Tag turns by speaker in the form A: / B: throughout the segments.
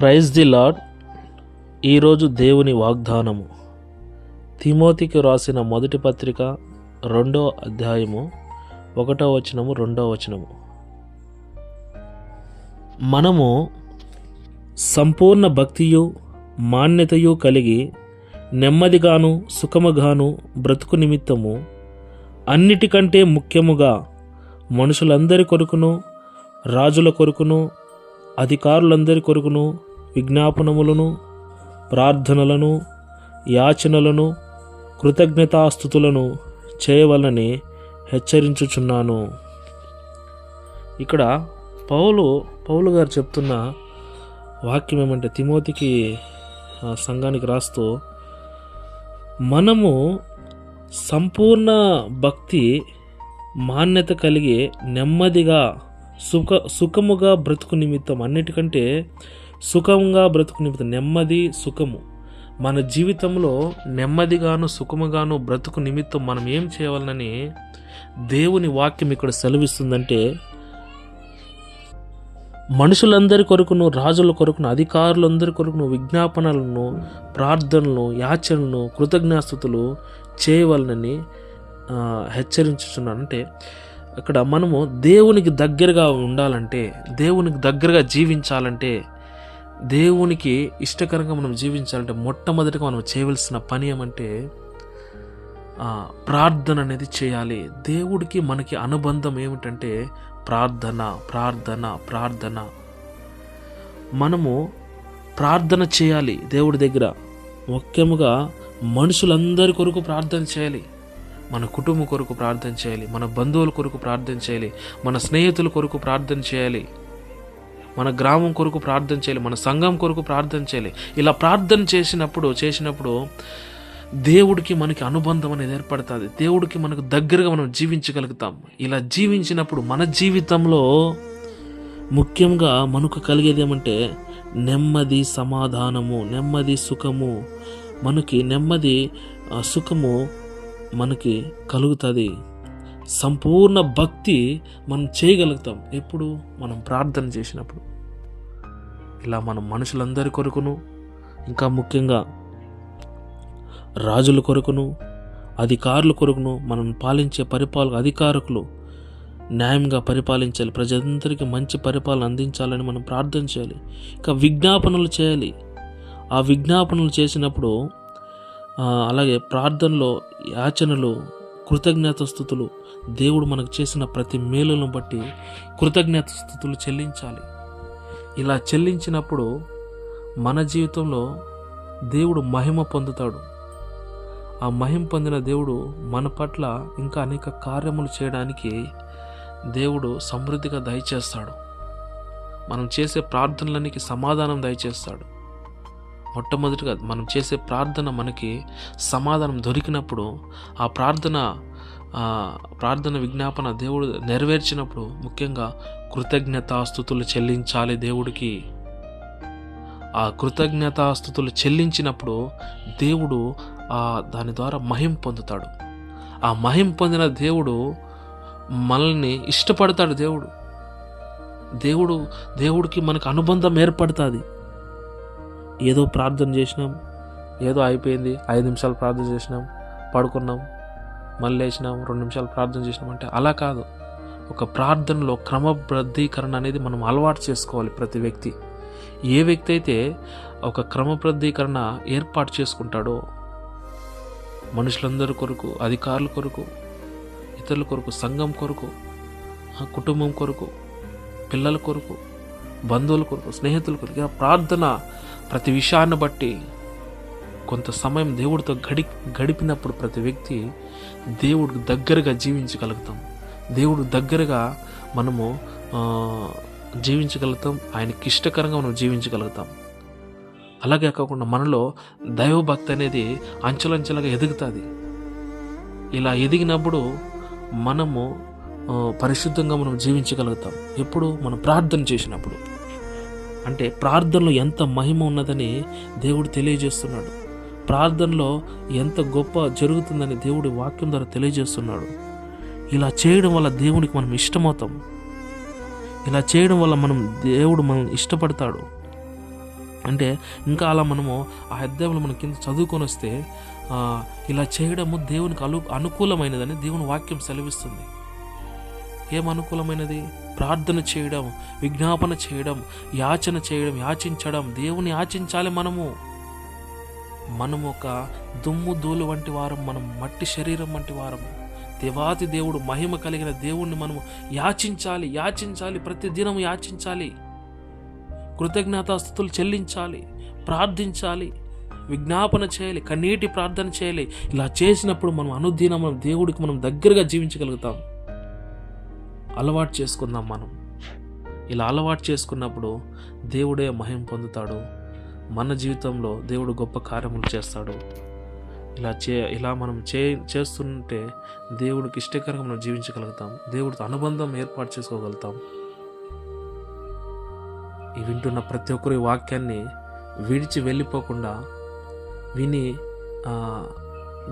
A: Praise the lord ఈరోజు దేవుని వాగ్దానము. తిమోతికి రాసిన మొదటి పత్రిక రెండో అధ్యాయము ఒకటో వచనము రెండో వచనము. మనము సంపూర్ణ భక్తియు మాన్యతయు కలిగి నెమ్మదిగాను సుఖముగాను బ్రతుకు నిమిత్తము అన్నిటికంటే ముఖ్యముగా మనుషులందరి కొరకును రాజుల కొరకును అధికారులందరి కొరకును విజ్ఞాపనములను ప్రార్థనలను యాచనలను కృతజ్ఞతాస్థుతులను చేయవలని హెచ్చరించుచున్నాను. ఇక్కడ పౌలు పౌలు గారు చెప్తున్న వాక్యం ఏమంటే తిమోతికి సంఘానికి రాస్తూ మనము సంపూర్ణ భక్తి మాన్యత కలిగి నెమ్మదిగా సుఖ సుఖముగా బ్రతుకు నిమిత్తం అన్నిటికంటే సుఖంగా బ్రతుకు నిమిత్తం నెమ్మది సుఖము. మన జీవితంలో నెమ్మదిగాను సుఖముగాను బ్రతుకు నిమిత్తం మనం ఏం చేయవలనని దేవుని వాక్యం ఇక్కడ సెలవిస్తుందంటే మనుషులందరి కొరకును రాజుల కొరకును అధికారులందరి కొరకును విజ్ఞాపనలను ప్రార్థనలను యాచనలను కృతజ్ఞాస్థుతులు చేయవలనని హెచ్చరించుతున్నాను హెచ్చరించుచున్నాను. అంటే అక్కడ మనము దేవునికి దగ్గరగా ఉండాలంటే దేవునికి దగ్గరగా జీవించాలంటే దేవునికి ఇష్టకరంగా మనం జీవించాలంటే మొట్టమొదటిగా మనం చేయవలసిన పని ఏమంటే ప్రార్థన అనేది చేయాలి. దేవుడికి మనకి అనుబంధం ఏమిటంటే ప్రార్థన ప్రార్థన ప్రార్థన. మనము ప్రార్థన చేయాలి దేవుడి దగ్గర. ముఖ్యముగా మనుషులందరి కొరకు ప్రార్థన చేయాలి. మన కుటుంబం కొరకు ప్రార్థన చేయాలి మన బంధువుల కొరకు ప్రార్థన చేయాలి మన స్నేహితుల కొరకు ప్రార్థన చేయాలి. మన గ్రామం కొరకు ప్రార్థన చేయాలి మన సంఘం కొరకు ప్రార్థన చేయాలి. ఇలా ప్రార్థన చేసినప్పుడు చేసినప్పుడు దేవుడికి మనకి అనుబంధం అనేది ఏర్పడుతుంది. దేవుడికి మనకు దగ్గరగా మనం జీవించగలుగుతాం. ఇలా జీవించినప్పుడు మన జీవితంలో ముఖ్యంగా మనకు కలిగేది ఏమంటే నెమ్మది సమాధానము నెమ్మది సుఖము. మనకి నెమ్మది సుఖము మనకి కలుగుతుంది. సంపూర్ణ భక్తి మనం చేయగలుగుతాం. ఎప్పుడు? మనం ప్రార్థన చేసినప్పుడు. ఇలా మనం మనుషులందరి కొరకును ఇంకా ముఖ్యంగా రాజుల కొరకును అధికారుల కొరకును మనం పాలించే పరిపాలక అధికారకులు న్యాయంగా పరిపాలించాలి. ప్రజలందరికీ మంచి పరిపాలన అందించాలని మనం ప్రార్థన చేయాలి. ఇంకా విజ్ఞాపనలు చేయాలి. ఆ విజ్ఞాపనలు చేసినప్పుడు అలాగే ప్రార్థనలో యాచనలు కృతజ్ఞత స్థుతులు దేవుడు మనకు చేసిన ప్రతి మేలులను బట్టి కృతజ్ఞత స్థుతులు చెల్లించాలి. ఇలా చెల్లించినప్పుడు మన జీవితంలో దేవుడు మహిమ పొందుతాడు. ఆ మహిమ పొందిన దేవుడు మన పట్ల ఇంకా అనేక కార్యములు చేయడానికి దేవుడు సమృద్ధిగా దయచేస్తాడు. మనం చేసే ప్రార్థనలనికి సమాధానం దయచేస్తాడు. మొట్టమొదటిగా మనం చేసే ప్రార్థన మనకి సమాధానం దొరికినప్పుడు ఆ ప్రార్థన ప్రార్థన విజ్ఞాపన దేవుడు నెరవేర్చినప్పుడు ముఖ్యంగా కృతజ్ఞతాస్థుతులు చెల్లించాలి దేవుడికి. ఆ కృతజ్ఞతాస్థుతులు చెల్లించినప్పుడు దేవుడు ఆ దాని ద్వారా మహిం పొందుతాడు. ఆ మహిం పొందిన దేవుడు మనల్ని ఇష్టపడతాడు దేవుడు. దేవుడు దేవుడికి మనకు అనుబంధం ఏర్పడుతుంది. ఏదో ప్రార్థన చేసినాం ఏదో అయిపోయింది ఐదు నిమిషాలు ప్రార్థన చేసినాం పడుకున్నాం మళ్ళీ లేచినాం రెండు నిమిషాలు ప్రార్థన చేసినాం అంటే అలా కాదు. ఒక ప్రార్థనలో క్రమబద్ధీకరణ అనేది మనం అలవాటు చేసుకోవాలి ప్రతి వ్యక్తి. ఏ వ్యక్తి అయితే ఒక క్రమబద్ధీకరణ ఏర్పాటు చేసుకుంటాడో మనుషులందరి కొరకు అధికారుల కొరకు ఇతరుల కొరకు సంఘం కొరకు కుటుంబం కొరకు పిల్లల కొరకు బంధువుల కొరకు స్నేహితుల కొరకు ప్రార్థన ప్రతి విషయాన్ని బట్టి కొంత సమయం దేవుడితో గడి గడిపినప్పుడు ప్రతి వ్యక్తి దేవుడికి దగ్గరగా జీవించగలుగుతాం. దేవుడు దగ్గరగా మనము జీవించగలుగుతాం. ఆయనకి ఇష్టకరంగా మనం జీవించగలుగుతాం. అలాగే కాకుండా మనలో దైవభక్తి అనేది అంచెలంచెలుగా ఎదుగుతుంది. ఇలా ఎదిగినప్పుడు మనము పరిశుద్ధంగా మనం జీవించగలుగుతాం. ఎప్పుడు? మనం ప్రార్థన చేసినప్పుడు. అంటే ప్రార్థనలో ఎంత మహిమ ఉన్నదని దేవుడు తెలియజేస్తున్నాడు. ప్రార్థనలో ఎంత గొప్ప జరుగుతుందని దేవుడి వాక్యం ద్వారా తెలియజేస్తున్నాడు. ఇలా చేయడం వల్ల దేవునికి మనం ఇష్టమవుతాం. ఇలా చేయడం వల్ల మనం దేవుడు మనం ఇష్టపడతాడు. అంటే ఇంకా అలా మనము ఆ అధ్యాయంలో మనం కింద చదువుకొని వస్తే ఇలా చేయడము దేవునికి అను అనుకూలమైనదని దేవుని వాక్యం సెలవిస్తుంది. ఏం అనుకూలమైనది ప్రార్థన చేయడం విజ్ఞాపన చేయడం యాచన చేయడం యాచించడం. దేవుని యాచించాలి మనము. మనము ఒక దుమ్ము ధూళి వంటి వారం మనం మట్టి శరీరం వంటి వారము దేవాతి దేవుడు మహిమ కలిగిన దేవుణ్ణి మనము యాచించాలి యాచించాలి ప్రతిదినము యాచించాలి. కృతజ్ఞతాస్థుతులు చెల్లించాలి ప్రార్థించాలి విజ్ఞాపన చేయాలి కన్నీటి ప్రార్థన చేయాలి. ఇలా చేసినప్పుడు మనం అనుదినం మనం దేవుడికి మనం దగ్గరగా జీవించగలుగుతాం. అలవాటు చేసుకుందాం మనం. ఇలా అలవాటు చేసుకున్నప్పుడు దేవుడే మహిం పొందుతాడు. మన జీవితంలో దేవుడు గొప్ప కార్యములు చేస్తాడు. ఇలా చే ఇలా మనం చే చేస్తుంటే దేవుడికి ఇష్టకరంగా మనం జీవించగలుగుతాం. దేవుడితో అనుబంధం ఏర్పాటు చేసుకోగలుగుతాం. ఈ వింటున్న ప్రతి ఒక్కరు ఈ వాక్యాన్ని విడిచి వెళ్ళిపోకుండా విని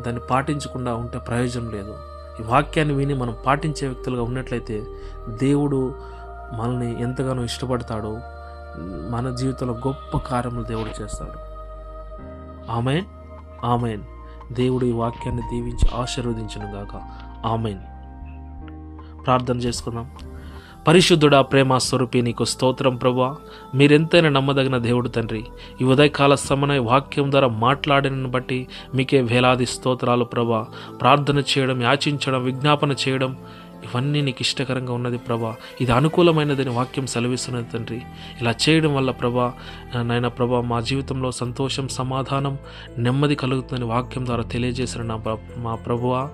A: దాన్ని పాటించకుండా ఉంటే ప్రయోజనం లేదు. వాక్యాన్ని విని మనం పాటించే వ్యక్తులుగా ఉన్నట్లయితే దేవుడు మనల్ని ఎంతగానో ఇష్టపడతాడు మన జీవితంలో గొప్ప కార్యములు దేవుడు చేస్తాడు. ఆమెన్. ఆమెన్. దేవుడు ఈ వాక్యాన్ని దీవించి ఆశీర్వదించను గాక. ఆమెన్. ప్రార్థన చేసుకుందాం. పరిశుద్ధుడా ప్రేమ స్వరూపి నీకు స్తోత్రం ప్రభా మీరెంతైనా నమ్మదగిన దేవుడు తండ్రి. ఈ ఉదయకాల సమయ వాక్యం ద్వారా మాట్లాడిన బట్టి మీకే వేలాది స్తోత్రాలు ప్రభా ప్రార్థన చేయడం యాచించడం విజ్ఞాపన చేయడం ఇవన్నీ నీకు ఇష్టకరంగా ఉన్నది ప్రభా ఇది అనుకూలమైనదని వాక్యం సెలవిస్తున్నది తండ్రి. ఇలా చేయడం వల్ల ప్రభా నాయన ప్రభా మా జీవితంలో సంతోషం సమాధానం నెమ్మది కలుగుతుందని వాక్యం ద్వారా తెలియజేసిన నా మా ప్రభువా.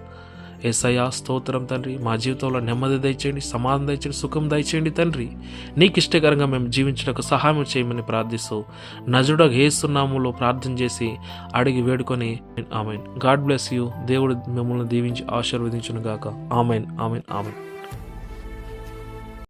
A: ఏసయా స్తోత్రం తండ్రి. మా జీవితంలో నెమ్మది దయచేయండి సమాధానం దయచేయండి సుఖం దయచేయండి తండ్రి. నీకు ఇష్టకరంగా మేము జీవించడానికి సహాయం చేయమని ప్రార్థిస్తూ నజుడ ఏసునాములో ప్రార్థన చేసి అడిగి వేడుకొని ఆమెన్. God bless you. దేవుడు మిమ్మల్ని దీవించి ఆశీర్వదించును గాక ఆమెన్ ఆమెన్ ఆమెన్.